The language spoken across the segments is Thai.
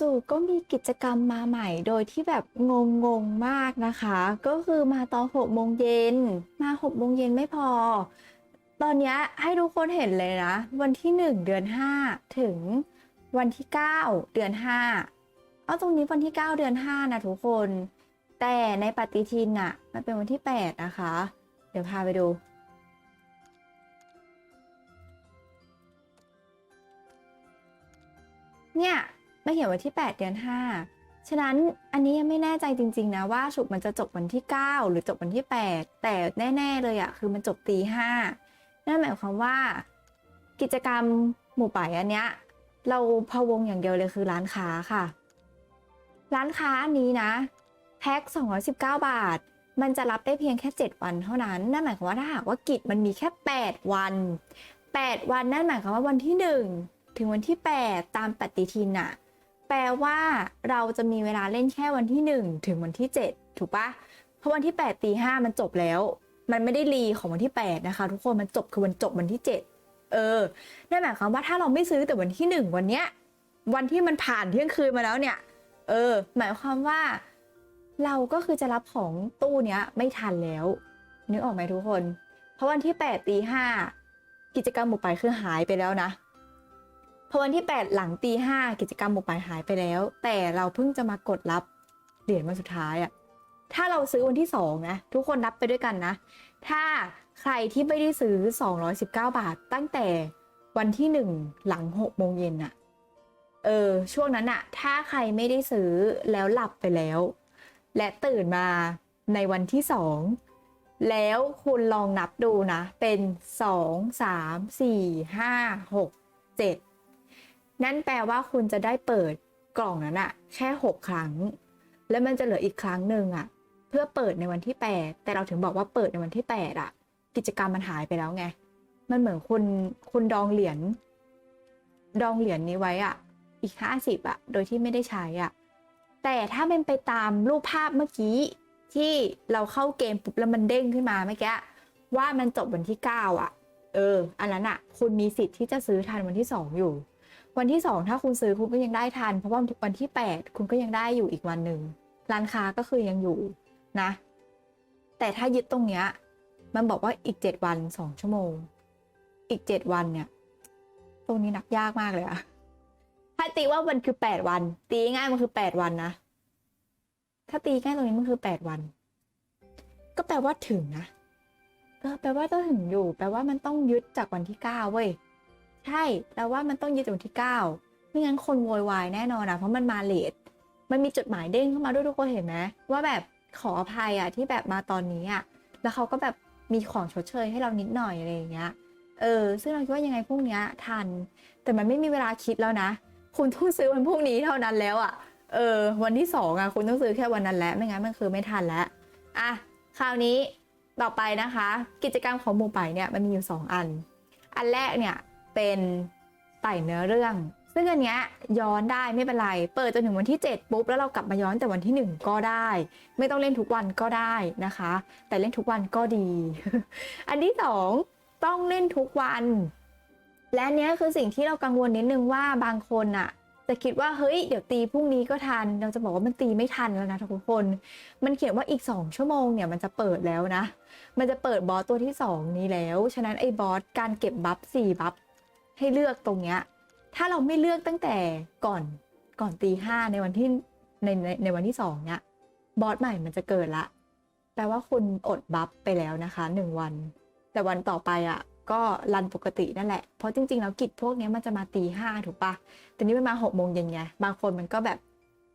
จู่ๆก็มีกิจกรรมมาใหม่โดยที่แบบงงๆมากนะคะ ก็คือมาตอน6โมงเย็นมา6โมงเย็นไม่พอ ตอนเนี้ยให้ทุกคนเห็นเลยนะ วันที่1เดือน5ถึงวันที่9เดือน5เอาตรงนี้วันที่9เดือน5นะทุกคน แต่ในปฏิทินน่ะมันเป็นวันที่8นะคะ เดี๋ยวพาไปดูเนี่ย ไม่เขียนวันที่ 8 เดือน 5 ฉะนั้นอันนี้ยังไม่แน่ใจจริง ๆ นะว่าฉุกมันจะจบวันที่ 9 หรือจบวันที่ 8 แต่แน่ ๆ เลยอะคือมันจบตีห้านั่นหมายความว่า กิจกรรมหมู่ป่ายอันเนี้ยเราพะวงอย่างเดียวเลยคือร้านค้าค่ะ ร้านค้าอันนี้นะแพ็ค219 บาท มันจะรับได้เพียงแค่ 7 วันเท่านั้น นั่นหมายความว่าถ้าหากว่ากิจมันมีแค่ 8 วัน 8 วันนั่นหมายความว่าวันที่ 1 ถึงวันที่ 8 ตามปฏิทินอะ แปลว่าเราจะมีเวลาเล่นแค่วันที่ 1 ถึงวันที่ 7 ถูกปะเพราะวันที่8ตี5มันจบแล้ว มันไม่ได้รีของวันที่ 8 นะคะ ทุกคนมันจบคือวันจบวันที่ 7 เออนั่นหมายความว่าถ้าเราไม่ซื้อแต่วันที่ 1 วันเนี้ยวันที่มันผ่านเที่ยงคืนมาแล้วเนี่ย เออ หมายความว่า เราก็คือจะรับของตู้เนี้ยไม่ทันแล้วนึกออกไหมทุกคน เพราะวันที่8ตีห้ากิจกรรมหมู่ไปายคือหายไปแล้วนะ พอวันที่ 8 หลังตีห้ากิจกรรมหมู่ไปายหายไปแล้ว แต่เราเพิ่งจะมากดรับเหรียญวันสุดท้ายอะถ้าเราซื้อวันที่ 2 นะ ทุกคนนับไปด้วยกันนะ ถ้าใครที่ไม่ได้ซื้อ 219 บาท ตั้งแต่วันที่ 1 หลัง6โมงเย็นอะเออช่วงนั้นอะถ้าใครไม่ได้ซื้อแล้วหลับไปแล้ว และตื่นมาในวันที่สองแล้วคุณลองนับดูนะ เป็นสองสามสี่ห้าหกเจ็ด นั่นแปลว่าคุณจะได้เปิดกล่องนั้นอะแค่หกครั้ง แล้วมันจะเหลืออีกครั้งหนึ่งอะเพื่อเปิดในวันที่แปดแต่เราถึงบอกว่าเปิดในวันที่แปดอะกิจกรรมมันหายไปแล้วไง มันเหมือนคุณคุณดองเหรียญดองเหรียญนี้ไว้อะอีกห้าสิบอะโดยที่ไม่ได้ใช้อะแต่ถ้าเป็นไปตามรูปภาพเมื่อกี้ที่เราเข้าเกมปุ๊บแล้วมันเด้งขึ้นมาเมื่อกี้ว่ามันจบวันที่ 9 อะ เออ อันนั้นอะ คุณมีสิทธิ์ที่จะซื้อทันวันที่ 2 อยู่ วันที่ 2 ถ้าคุณซื้อคุณก็ยังได้ทัน เพราะว่าวันที่ 8 คุณก็ยังได้อยู่อีกวันหนึ่งร้านค้าก็คือยังอยู่นะ แต่ถ้ายึดตรงเนี้ยมันบอกว่าอีก 7 วัน 2 ชั่วโมง อีก 7 วันเนี่ย ตรงนี้นับยากมากเลยอะถ้าตีว่ามันคือแปดวัน ตีง่ายมันคือแปดวันนะ ถ้าตีง่ายตรงนี้มันคือแปดวัน ก็แปลว่าถึงนะเออแปลว่าต้องถึงอยู่ แปลว่ามันต้องยึดจากวันที่เก้าเว้ย ใช่แปลว่ามันต้องยึดจากวันที่เก้าไม่งั้นคนโวยวายแน่นอนนะเพราะมันมาเลทมันมีจดหมายเด้งเข้ามาด้วยทุกคนเห็นไหมว่าแบบขออภัยอะที่แบบมาตอนนี้อะแล้วเขาก็แบบมีของชดเชยให้เรานิดหน่อยอะไรอย่างเงี้ยเออซึ่งเราคิดว่ายังไงพรุ่งเนี้ยทัน แต่มันไม่มีเวลาคิดแล้วนะ คุณต้องซื้อวันพรุ่งนี้เท่านั้นแล้วอะเออวันที่สองอะ่ะคุณต้องซื้อแค่วันนั้นแล้วไม่งั้นมันคือไม่ทันแล้วอะคราวนี้ต่อไปนะคะ กิจกรรมของหมู่ไปเนี่ยมันมีอยู่ 2 อัน อันแรกเนี่ย เป็นไต่เนื้อเรื่อง ซึ่งอันเนี้ยย้อนได้ไม่เป็นไร เปิดจนถึงวันที่ 7 ปุ๊บ แล้วเรากลับมาย้อนแต่วันที่ 1 ก็ได้ ไม่ต้องเล่นทุกวันก็ได้นะคะ แต่เล่นทุกวันก็ดี อันที่สองต้องเล่นทุกวัน และนเนี้ยคือสิ่งที่เรากังวลนิดนึงว่าบางคนอะจะคิดว่าเฮ้ยเดี๋ยวตีพรุ่งนี้ก็ทัน เราจะบอกว่ามันตีไม่ทันแล้วนะทุกคน มันเขียนว่าอีก 2 ชั่วโมงเนี่ยมันจะเปิดแล้วนะ มันจะเปิดบอสตัวที่ 2 นี้แล้ว ฉะนั้นไอ้บอสการเก็บบัฟ4บัฟ ให้เลือกตรงเนี้ยถ้าเราไม่เลือกตั้งแต่ก่อนก่อนตีห้าในวันที่ในในในวันที่สองเนี่ยบอสใหม่มันจะเกิดละ แปลว่าคุณอดบัฟไปแล้วนะคะหนึ่งวัน แต่วันต่อไปอะก็รันปกตินั่นแหละ เพราะจริง ๆ แล้วกิจพวกเนี้ยมันจะมาตีห้าถูกปะแต่นี่มันมาหกโมงเย็นไง บางคนมันก็แบบ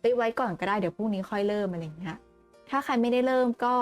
ไปไว้ก่อนก็ได้เดี๋ยวพรุ่งนี้ค่อยเริ่มอะไรอย่างเงี้ย ถ้าใครไม่ได้เริ่มก็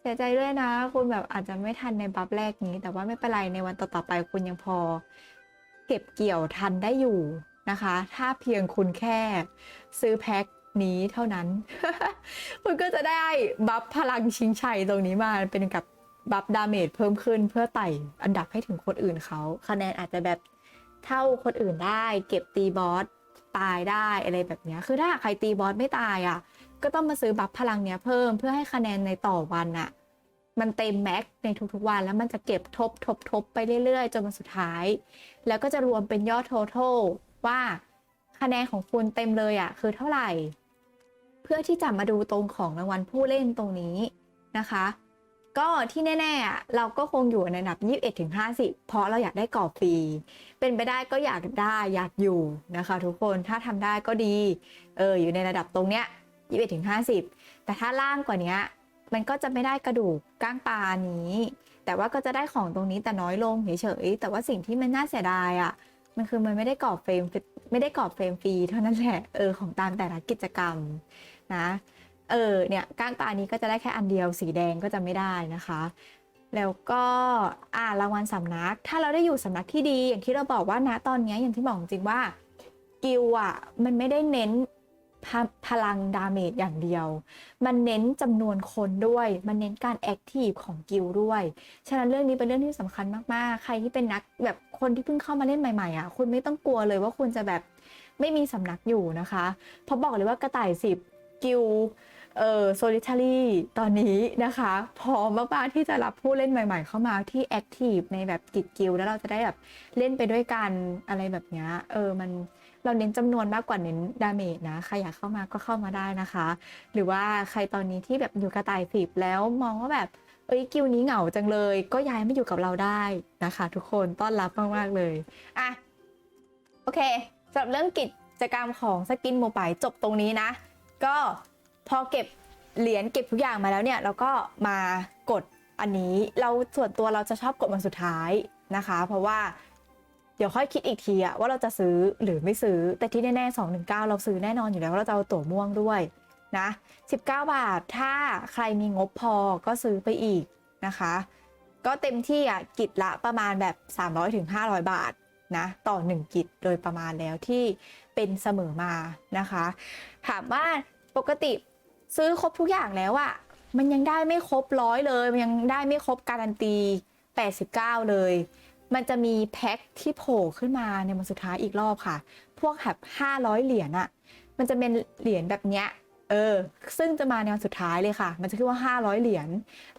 เสียใจด้วยนะ คุณแบบอาจจะไม่ทันในบัฟแรกนี้ แต่ว่าไม่เป็นไรในวันต่อๆไปคุณยังพอ ก็บเกี่ยวทันได้อยู่นะคะ ถ้าเพียงคุณแค่ซื้อแพ็คนี้เท่านั้น คุณก็จะได้บัฟพลังชิงชัยตรงนี้มาเป็นกับบัฟดาเมจเพิ่มขึ้นเพื่อไต่อันดับให้ถึงคนอื่นเขาคะแนนอาจจะแบบเท่าคนอื่นได้ เก็บตีบอสตายได้อะไรแบบนี้คือถ้าใครตีบอสไม่ตายอะ ก็ต้องมาซื้อบัฟพลังเนี้ยเพิ่มเพื่อให้คะแนนในต่อวันอะ มันเต็มแม็กในทุกๆวัน แล้วมันจะเก็บทบทบทบไปเรื่อยๆ จนวันสุดท้าย แล้วก็จะรวมเป็นยอด total ว่าคะแนนของคุณเต็มเลยอะ่ะคือเท่าไหร่ เพื่อที่จะมาดูตรงของรางวัลผู้เล่นตรงนี้นะคะ ก็ที่แน่ๆเราก็คงอยู่ในระดับ 21ถึง50 เพราะเราอยากได้กรอบฟรีเป็นไปได้ก็อยากได้อยากอยู่นะคะ ทุกคนถ้าทำได้ก็ดีเอออยู่ในระดับตรงเนี้ย21ถึง50 แต่ถ้าล่างกว่านี้ มันก็จะไม่ได้กระดูกก้างปลานี้ แต่ว่าก็จะได้ของตรงนี้แต่น้อยลงเฉยๆแต่ว่าสิ่งที่มันน่าเสียดายอะมันคือมันไม่ได้กรอบเฟรมไม่ได้กรอบเฟรมฟรีเท่านั้นแหละเออของตามแต่ละกิจกรรมนะเออเนี่ยก้างปลานี้ก็จะได้แค่อันเดียวสีแดงก็จะไม่ได้นะคะ แล้วก็อ่ารางวัลสำนัก ถ้าเราได้อยู่สำนักที่ดีอย่างที่เราบอกว่านะตอนนี้อย่างที่บอกจริงว่ากิลอะมันไม่ได้เน้น พลังดาเมจอย่างเดียว มันเน้นจำนวนคนด้วย มันเน้นการแอคทีฟของกิลด้วย ฉะนั้นเรื่องนี้เป็นเรื่องที่สำคัญมากๆ ใครที่เป็นนักแบบคนที่เพิ่งเข้ามาเล่นใหม่ๆอะคุณไม่ต้องกลัวเลยว่าคุณจะแบบไม่มีสำนักอยู่นะคะ เพราะบอกเลยว่ากระต่ายสิบกิลเอ่อโซลิทารีตอนนี้นะคะพร้อมมากๆที่จะรับผู้เล่นใหม่ ๆ เข้ามาที่แอคทีฟในแบบกิจกิลแล้วเราจะได้แบบเล่นไปด้วยกันอะไรแบบนี้เออมัน เราเน้นจำนวนมากกว่าเน้นดาเมจนะใครอยากเข้ามาก็เข้ามาได้นะคะ หรือว่าใครตอนนี้ที่แบบอยู่กระต่ายสิบแล้วมองว่าแบบเอ้ยกิวนี้เหงาจังเลย ก็ย้ายมาอยู่กับเราได้นะคะ ทุกคนต้อนรับมากๆเลยอะโอเคสำหรับเรื่องกิจกรรมของสกินโมบายจบตรงนี้นะ ก็พอเก็บเหรียญเก็บทุกอย่างมาแล้วเนี่ยเราก็มากดอันนี้เราส่วนตัวเราจะชอบกดวันสุดท้ายนะคะ เพราะว่า ดี๋ยวค่อยคิดอีกทีอะว่าเราจะซื้อหรือไม่ซื้อ แต่ที่แน่ๆ219 เราซื้อแน่นอนอยู่แล้วว่าเราจะเอาตั๋วม่วงด้วยนะ19 บาทถ้าใครมีงบพอก็ซื้อไปอีกนะคะ ก็เต็มที่อะกิจละประมาณแบบ 300-500ถึง500 บาทนะต่อ 1 กิจโดยประมาณแล้วที่เป็นเสมอมานะคะ ถามว่าปกติซื้อครบทุกอย่างแล้วอะมันยังได้ไม่ครบร้อยเลย มันยังได้ไม่ครบการันตี 89 เลย มันจะมีแพ็คที่โผล่ขึ้นมาในวันสุดท้ายอีกรอบค่ะ พวกแบบ500เหรียญอะมันจะเป็นเหรียญแบบเนี้ยเออ ซึ่งจะมาในวันสุดท้ายเลยค่ะ มันจะขึ้นว่า 500 เหรียญ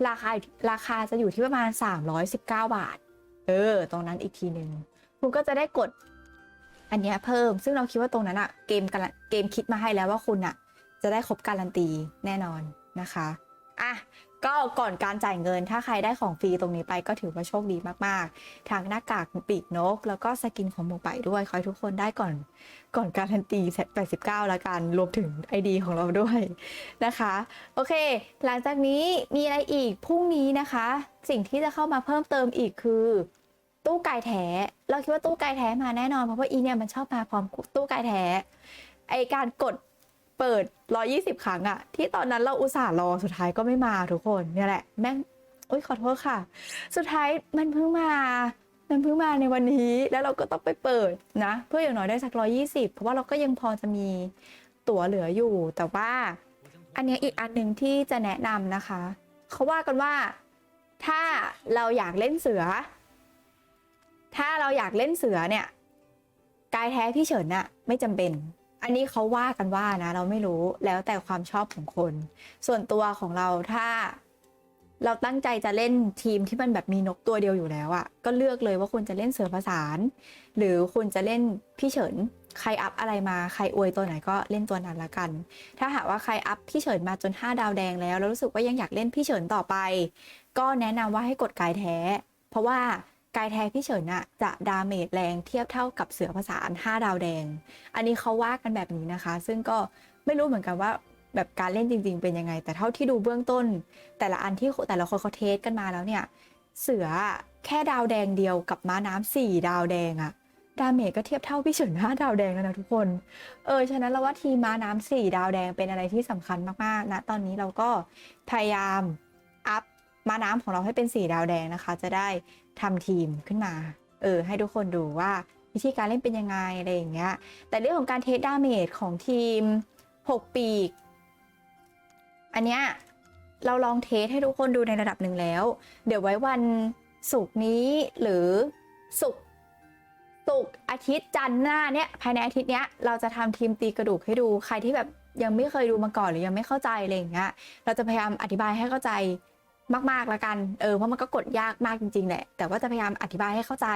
ราคา ราคาจะอยู่ที่ประมาณ 319 บาท เออ ตรงนั้นอีกทีหนึ่งคุณก็จะได้กดอันเนี้ยเพิ่ม ซึ่งเราคิดว่าตรงนั้นอะเกมกันเกมคิดมาให้แล้วว่าคุณอะจะได้ครบการันตีแน่นอนนะคะ อะ ก็ก่อนการจ่ายเงินถ้าใครได้ของฟรีตรงนี้ไปก็ถือว่าโชคดีมากๆ ทางหน้ากากปีกนก แล้วก็สกินของหมูไปด้วยขอให้ทุกคนได้ก่อนก่อนการันตีเซต89 แล้วกันรวมถึง ID ของเราด้วยนะคะ โอเค หลังจากนี้มีอะไรอีกพรุ่งนี้นะคะ สิ่งที่จะเข้ามาเพิ่มเติมอีกคือตู้ไก่แท้ เราคิดว่าตู้ไก่แท้มาแน่นอนเพราะว่าอีเนี่ยมันชอบมาพร้อมตู้ไก่แท้ไอการกด เปิด 120 ครั้งอะที่ตอนนั้นเราอุตส่าห์รอสุดท้ายก็ไม่มาทุกคนเนี่ยแหละแม่งโอ๊ยขอโทษค่ะ สุดท้ายมันเพิ่งมา มันเพิ่งมาในวันนี้แล้วเราก็ต้องไปเปิดนะ เพื่ออย่างน้อยได้สักร้อยี่สิบเพราะว่าเราก็ยังพอจะมีตั๋วเหลืออยู่ แต่ว่า อันเนี้ยอีกอันหนึ่งที่จะแนะนำนะคะ เขาว่ากันว่าถ้าเราอยากเล่นเสือ ถ้าเราอยากเล่นเสือเนี่ยกายแท้พี่เฉินน่ะ ไม่จำเป็น อันนี้เขาว่ากันว่านะ เราไม่รู้แล้วแต่ความชอบของคน ส่วนตัวของเราถ้าเราตั้งใจจะเล่นทีมที่มันแบบมีนกตัวเดียวอยู่แล้วอะ่ะก็เลือกเลยว่าคุณจะเล่นเสือประสาน หรือคุณจะเล่นพี่เฉินใครอัพอะไรมาใครอวยตัวไหนก็เล่นตัวนั้นละกัน ถ้าหากว่าใครอัพพี่เฉินมาจน 5 ดาวแดงแล้วแล้วรู้สึกว่ายังอยากเล่นพี่เฉินต่อไป ก็แนะนำว่าให้กดกายแท้ เพราะว่า กายแท้พี่เฉินอะจะดาเมจแรงเทียบเท่ากับเสือภาษาน5ดาวแดง อันนี้เขาว่ากันแบบนี้นะคะ ซึ่งก็ไม่รู้เหมือนกันว่าแบบการเล่นจริง ๆ เป็นยังไง แต่เท่าที่ดูเบื้องต้น แต่ละอันที่แต่ละคนเขาเทสกันมาแล้วเนี่ย เสือแค่ดาวแดงเดียวกับม้าน้ำสี่ดาวแดงอะดาเมจก็เทียบเท่าพี่เฉินห้าดาวแดงแล้วนะทุกคน เออ ฉะนั้นเราว่าทีมม้าน้ำสี่ดาวแดงเป็นอะไรที่สำคัญมากๆนะตอนนี้เราก็พยายามอัพม้าน้ำของเราให้เป็นสี่ดาวแดงนะคะ จะได้ ทำทีมขึ้นมา เออ ให้ทุกคนดูว่าวิธีการเล่นเป็นยังไงอะไรอย่างเงี้ย แต่เรื่องของการเทสดาเมจของทีม 6 ปีก อันเนี้ยเราลองเทสให้ทุกคนดูในระดับหนึ่งแล้ว เดี๋ยวไว้วันศุกร์นี้หรือศุกร์ศุกร์อาทิตย์จันทร์หน้าเนี้ยภายในอาทิตย์เนี้ยเราจะทำทีมตีกระดูกให้ดูใครที่แบบยังไม่เคยดูมาก่อนหรือยังไม่เข้าใจอะไรอย่างเงี้ยเราจะพยายามอธิบายให้เข้าใจ มากๆละกัน เออเพราะมันก็กดยากมากจริงๆแหละ แต่ว่าจะพยายามอธิบายให้เข้าใจ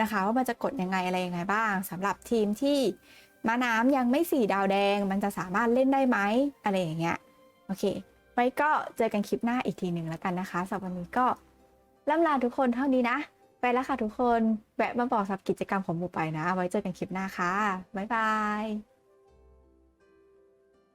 นะคะ ว่ามันจะกดยังไงอะไรยังไงบ้างสำหรับทีมที่ม้าน้ำยังไม่สี่ดาวแดง มันจะสามารถเล่นได้ไหมอะไรอย่างเงี้ย โอเค ไว้ก็เจอกันคลิปหน้าอีกทีหนึ่งแล้วกันนะคะสำหรับวันนี้ก็ล่ำลาทุกคนเท่านี้นะ ไปแล้วค่ะทุกคน แวะมาบอกสับกิจกรรมของหมูไปนะ ไว้เจอกันคลิปหน้าค่ะ บ๊ายบาย